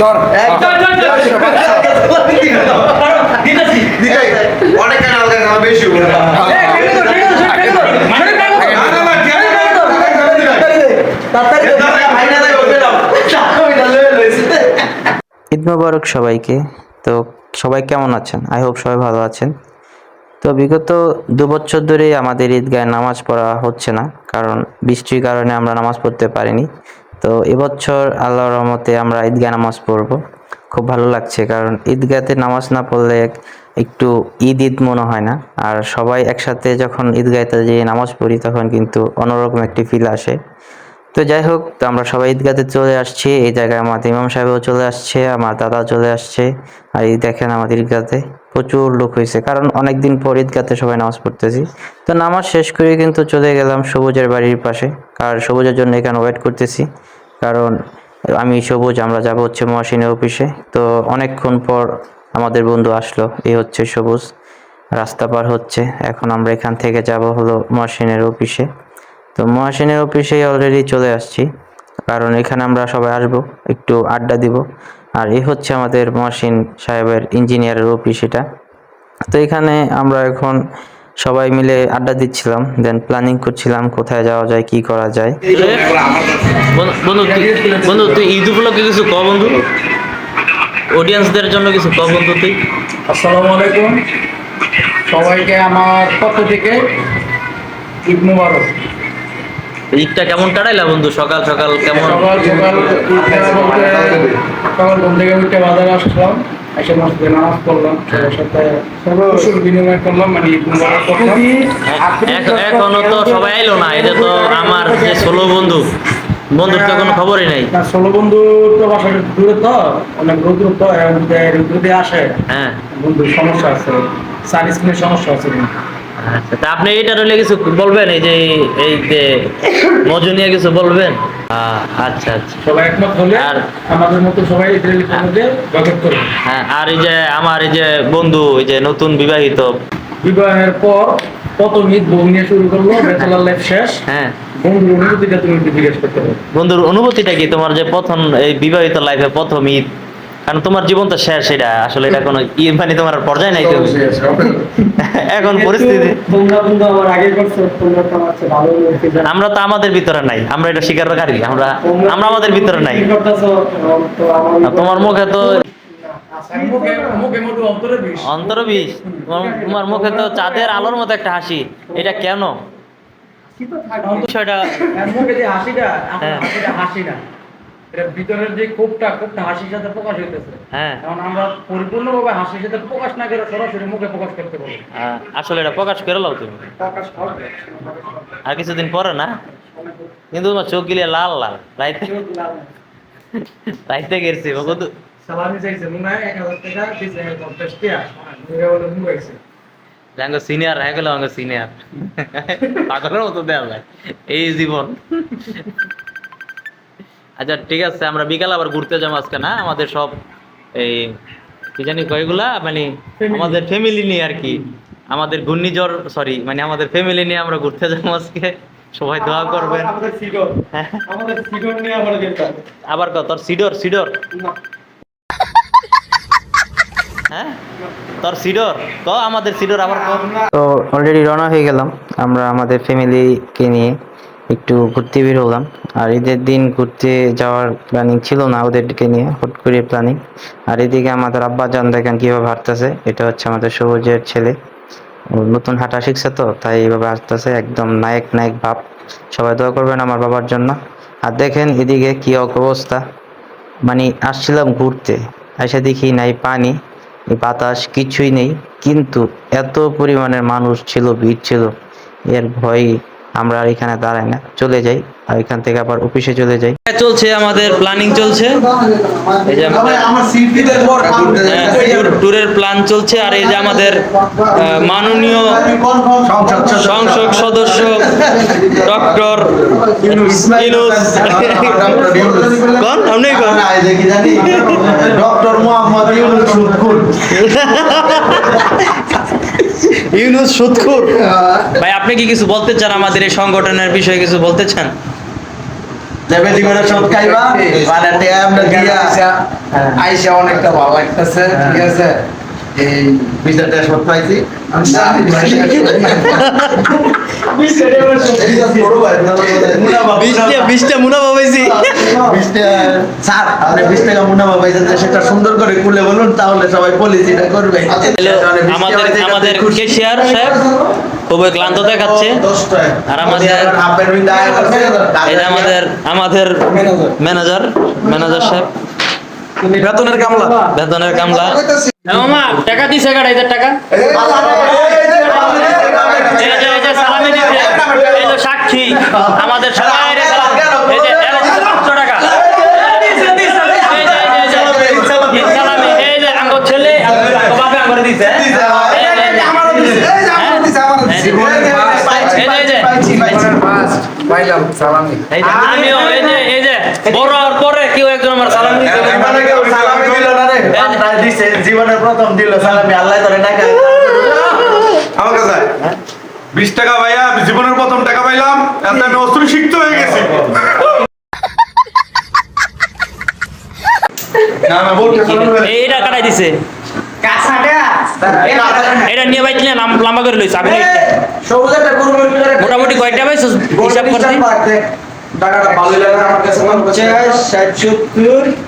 ধর। অনেক বেশি। ঈদ মোবারক সবাইকে। তো সবাই কেমন আছেন? আই হোপ সবাই ভালো আছেন। তো বিগত দু বছর ধরেই আমাদের ঈদগায় নামাজ পড়া হচ্ছে না কারণ বৃষ্টির কারণে আমরা নামাজ পড়তে পারিনি। তো এবছর আল্লাহর রহমতে আমরা ঈদগাহ নামাজ পড়ব। খুব ভালো লাগছে কারণ ঈদগাতে নামাজ না পড়লে একটু ঈদ ঈদ মনে হয় না। আর সবাই একসাথে যখন ঈদগাহতে যেয়ে নামাজ পড়ি তখন কিন্তু অন্যরকম একটি ফিল আসে। তো যাই হোক, তো আমরা সবাই ঈদগাতে চলে আসছি। এই জায়গায় আমাদের ইমাম সাহেবও চলে আসছে, আমার দাদা চলে আসছে। আর এই দেখেন আমাদের ঈদগাতে প্রচুর লোক হয়েছে। কারণ অনেক দিন পর ঈদগাতে সবাই নামাজ পড়তেছি। তো নামাজ শেষ করে কিন্তু চলে গেলাম সবুজের বাড়ির পাশে। কারণ সবুজের জন্য এখানে ওয়েট করতেছি। কারণ আমি সবুজ, আমরা যাব হচ্ছে মহাসিনের অফিসে তো অনেকক্ষণ পর আমাদের বন্ধু আসলো, এই হচ্ছে সবুজ। রাস্তা পার হচ্ছে, এখন আমরা এখান থেকে যাব হলো মহাসিনের অফিসে তো মহাসিনের অফিসে অলরেডি চলে আসছি, কারণ এখানে আমরা সবাই আসব, একটু আড্ডা দিব। আর এই হচ্ছে আমাদের মহাসিন সাহেবের ইঞ্জিনিয়ারের অফিস এটা তো এখানে আমরা এখন সবাই মিলে আড্ডা দিচ্ছিলাম দেন প্ল্যানিং করছিলাম কোথায় যাওয়া যায় কি করা যায়। বন্ধু বন্ধু তুই- ঈদ উপলক্ষে কিছু ক বন্ধু? অডিয়েন্সদের জন্য কিছু ক বন্ধু তুই। আসসালামু আলাইকুম। সবাইকে আমার পক্ষ থেকে ঈদ মুবারক। ঈদটা কেমন কাটাইলা বন্ধু? সকাল সকাল কেমন? সকাল সকাল সকাল ঘুম থেকে উঠে বাজারে আসলাম। এসে মসজিদে নামাজ পড়লাম সবার সাথে কুশল বিনিময় করলাম মানে ঈদ মুবারক করলাম। এখ- এখনও তো সবাই আইলো না এটা তো আমার যে ষোলো বন্ধু বন্ধুর তো কোনো খবরই নাই। ষোলো বন্ধু তো বাসা দূরে তো অনেক রৌদ্র তো রৌদ্র দিয়ে আসে। হ্যাঁ। বন্ধুর সমস্যা আছে স্ক্রিনের সমস্যা আছে। আচ্ছা তা আপনি কিছু বলবেন? এই যে এই যে মজু নিয়ে কিছু বলবেন? আচ্ছা আচ্ছা। সবাই একমত হলে আর- আমাদের মতো সবাই হ্যাঁ আর এই যে আমার এই যে বন্ধু এই যে নতুন বিবাহিত। বিবাহের পর বউ নিয়ে শুরু করল ব্যাচেলার লাইফ শেষ। হ্যাঁ। বন্ধুর অনুভূতিটা তুমি জিজ্ঞেস করতে হবে বন্ধুর অনুভূতিটা কি? তোমার যে প্রথম এই বিবাহিত লাইফে প্রথম ঈদ। কারণ তোমার জীবন তো শেষ এটা আসলে এটা কোনো ঈদ মানে তোমার আর পর্যায়ে নাই তুমি। এখন পরিস্থিতি আমার আগে করছ তোমরা তো আমাদের ভিতরে নাই আমরা এটা স্বীকারকারী আমরা আমরা আমাদের ভিতরে নাই। তোমার মুখে তো মুখে মুখে মোটু অন্তরে বিষ। তোমার- মুখে তো চাঁদের আলোর মতো একটা হাসি। এটা কেন? বিষয়টা হাসিটা হ্যাঁ। হাসিটা হাসি না এটা ভিতরের যে ক্ষোভটা ক্ষোভটা হাসির সাথে প্রকাশ হইতেছে। হ্যাঁ। কারণ আমরা পরিপূর্ণভাবে হাসির সাথে প্রকাশ না করে সরাসরি মুখে প্রকাশ করতে পারি আহ, আসলে এটা প্রকাশ করে লাও তুমি। প্রকাশ হবে আর কিছুদিন পরে না? কিন্তু তোমার চোখ গিলে লাল লাল রাইতে রাইতে গেছি কত সালামি চাইছে মনে হয় এক হাজার টাকা দিছে পঞ্চাশ টাকা। মুখে বলে মুখ হয়েছে আঙ্গ সিনিয়র হয়ে গেল সিনিয়র পাগলের মতো দেওয়া যায়। এই জীবন। আচ্ছা ঠিক আছে আমরা বিকাল আবার ঘুরতে যাব আজকে না? আমাদের সব এই কি জানি কয়গুলা? মানে আমাদের ফ্যামিলি নিয়ে আর কি। আমাদের ঘূর্ণিঝড় সরি মানে আমাদের ফ্যামিলি নিয়ে আমরা ঘুরতে যাব আজকে। সবাই দোয়া করবেন। আমাদের সিডর। আমাদের সিডর নিয়ে আবার কত? তোর সিডর সিডর। হ্যাঁ? তোর সিডর। ক আমাদের সিডর আবার তো অলরেডি রওনা হয়ে গেলাম আমরা আমাদের ফ্যামিলিকে নিয়ে। একটু ঘুরতে বের হলাম। আর ঈদের দিন ঘুরতে যাওয়ার প্ল্যানিং ছিল না ওদেরকে নিয়ে, হুট করে প্ল্যানিং আর এদিকে আমাদের আব্বা জান দেখেন কীভাবে হাঁটতেছে, এটা হচ্ছে আমাদের সবুজের ছেলে। নতুন হাঁটা শিখছে তো, তাই এইভাবে হাঁটতেছে, একদম নায়ক নায়ক ভাব সবাই দোয়া করবেন আমার বাবার জন্য। আর দেখেন এদিকে কি অবস্থা। মানে আসছিলাম ঘুরতে, এসে দেখি নাই পানি বাতাস কিছুই নেই। কিন্তু এত পরিমাণের মানুষ ছিল, ভিড় ছিল। এর ভয়ে আমরা আর এখানে দাঁড়াই না চলে যাই আর এখান থেকে আবার অফিসে চলে যাই চলছে আমাদের প্ল্যানিং চলছে এই যে হ্যাঁ, ট্যুরের প্ল্যান চলছে আর এই যে আমাদের আহ, মাননীয় সংসদ সদস্য। ডক্টর। কোন আপনি কোন? ডক্টর মোহাম্মদ ইউনুস। ইউনুস সুদখোর ভাই আপনি কি কিছু বলতে চান আমাদের এই সংগঠনের বিষয়ে? কিছু বলতে চান। আইসা অনেকটা ভালো লাগতেছে ঠিক আছে? এই বিচারটা সব পাইছি। না, বিশটা মুনাফা পাইছি। স্যার আপনি বিশ টাকা মুনাফা পাইছেন যে সেটা সুন্দর করে খুলে বলুন তাহলে সবাই পলিসিটা করবে আমাদের আমাদের কেশিয়ার সাহেব খুবই ক্লান্ত দেখাচ্ছে। আর আমাদের আমাদের আমাদের ম্যানেজার ম্যানেজার সাহেব। বেতনের কামলা বেতনের কামলা টাকা দিছে গাড়ি টাকা সাক্ষী আমাদের আমিও এই যে এই যে বড় বিশ টাকা ভাইয়া জীবনের প্রথম টাকা পাইলাম এত আমি অস্ত্র শিখতে হয়ে গেছি। দিছে। মোটামুটি কয়টা ভাই হিসাব টাকাটা ভালো লাগে আমার কাছে মনে হচ্ছে 60 70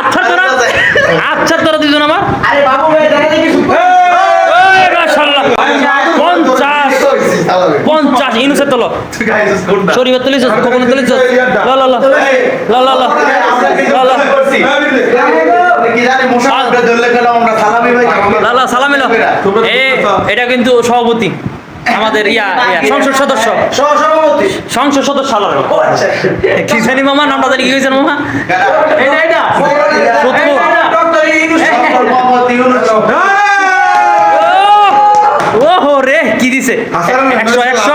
আচ্ছা তোরা আচ্ছা তোরা দুজন আমার। এটা কিন্তু সভাপতি। আমাদের ইয়া ইয়া সংসদ সদস্য সংসদ সদস্য কি জানি মামা নামটা জানি কি হয়েছেন মামা এটা রে কি দিছে একশো একশো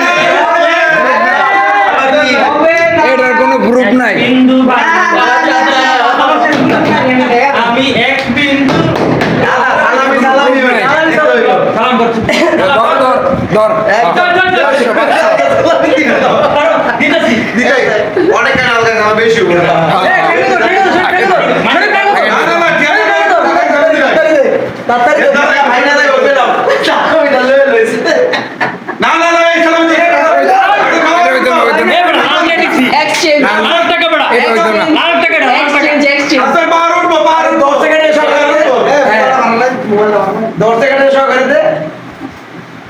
দে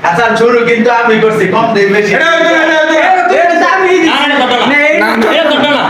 আচ্ছা শুরু কিন্তু আমি করছি কম দেই বেশি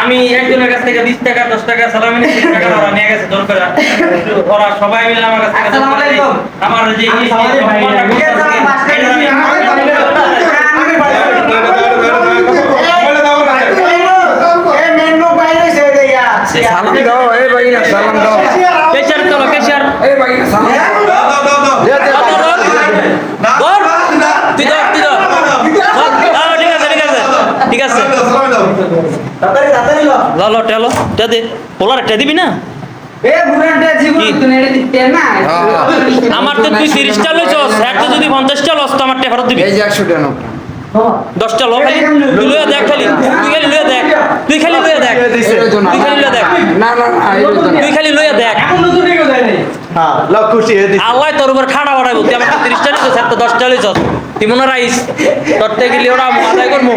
আমি একজনের কাছ থেকে বিশ টাকা দশ টাকা সালামি নিয়ে টাকা ওরা নিয়ে গেছে দরকার করে। ওরা সবাই মিলে আমার কাছ থেকে আমার যে আমি সামাজিক ভাই। সম্মানটা করতে হবে, এটা আমি- বলে দাও না। সালাম দাও এই ভাই না সালাম দাও কেশিয়ার চলো কেশিয়ার এই ভাই না সালাম দাও। দাও, দাও, দাও, দাও। ধর, ধর, ধর। না, ধর। না, না। তুই ধর তুই ধর ধর। আহ, ঠিক আছে ঠিক আছে ঠিক আছে সালামি দাও, সালামি দাও। তাড়াতাড়ি তাড়াতাড়ি লো টেলো টে দে। পোলার টে দিবি না? না? আমার তো তুই তিরিশটা লইছ স্যার তো যদি পঞ্চাশটা লস তো আমার টে ফেরত দিবি। এই যে একশো টাকা। দশটা লো খালি। তুই লইয়া দেখ খালি। তুই খালি লইয়া দেখ। তুই খালি লইয়া দেখ। তুই খালি লইয়া দেখ। না না তুই খালি লইয়া দেখ। এখন নতুন কেউ দেয় নাই। হ্যাঁ লক খুশি হয়ে দিছি। আল্লাহ তোর উপর খাড়া বাড়াইবো। তুই আমার তিরিশ টাকা স্যার তো দশ চালিশ তুই মনে রাইস। তোর থেকে গেলে ওরা আদায় করব।